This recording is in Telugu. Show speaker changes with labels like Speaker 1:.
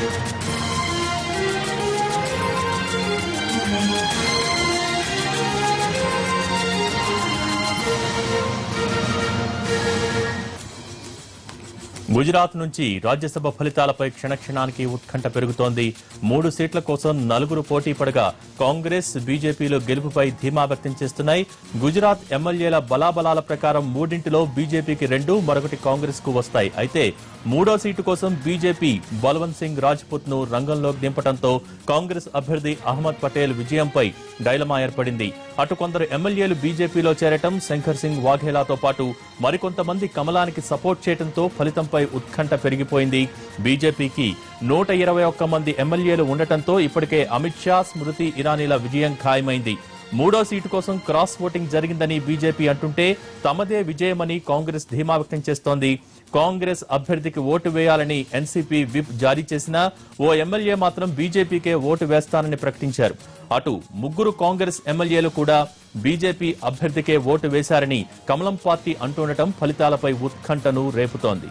Speaker 1: Música గుజరాత్ నుంచి రాజ్యసభ ఫలితాలపై క్షణక్షణానికి ఉత్కంఠ పెరుగుతోంది. మూడు సీట్ల కోసం నలుగురు పోటీ పడగా కాంగ్రెస్ బీజేపీలు గెలుపుపై ధీమా వ్యక్తం చేస్తున్నాయి. గుజరాత్ ఎమ్మెల్యేల బలాబలాల ప్రకారం మూడింటిలో బీజేపీకి రెండు మరొకటి కాంగ్రెస్కు వస్తాయి. అయితే మూడో సీటు కోసం బీజేపీ బల్వంత్ సింగ్ రాజ్పుత్ను రంగంలోకి దింపడంతో కాంగ్రెస్ అభ్యర్థి అహ్మద్ పటేల్ విజయంపై డైలమా ఏర్పడింది. అటు కొందరు ఎమ్మెల్యేలు బీజేపీలో చేరటం శంకర్ సింగ్ వాఘేలాతో పాటు మరికొంతమంది కమలానికి సపోర్ట్ చేయడంతో ఫలితంపై ఉత్కంఠ పెరిగిపోయింది. బీజేపీకి నూట ఇరవై ఒక్క మంది ఎమ్మెల్యేలు ఉండటంతో ఇప్పటికే అమిత్ షా స్మృతి ఇరానీల విజయం ఖాయమైంది. మూడో సీటు కోసం క్రాస్ ఓటింగ్ జరిగిందని బీజేపీ అంటుంటే తమదే విజయమని కాంగ్రెస్ ధీమా వ్యక్తం చేస్తోంది. కాంగ్రెస్ అభ్యర్థికి ఓటు వేయాలని ఎన్సీపీ విప్ జారీ చేసినా ఓ ఎమ్మెల్యే మాత్రం బీజేపీకే ఓటు వేస్తానని ప్రకటించారు. అటు ముగ్గురు కాంగ్రెస్ ఎమ్మెల్యేలు కూడా బీజేపీ అభ్యర్థికే ఓటు వేశారని కమలం పార్టీ అంటుండటం ఫలితాలపై ఉత్కంఠను రేపుతోంది.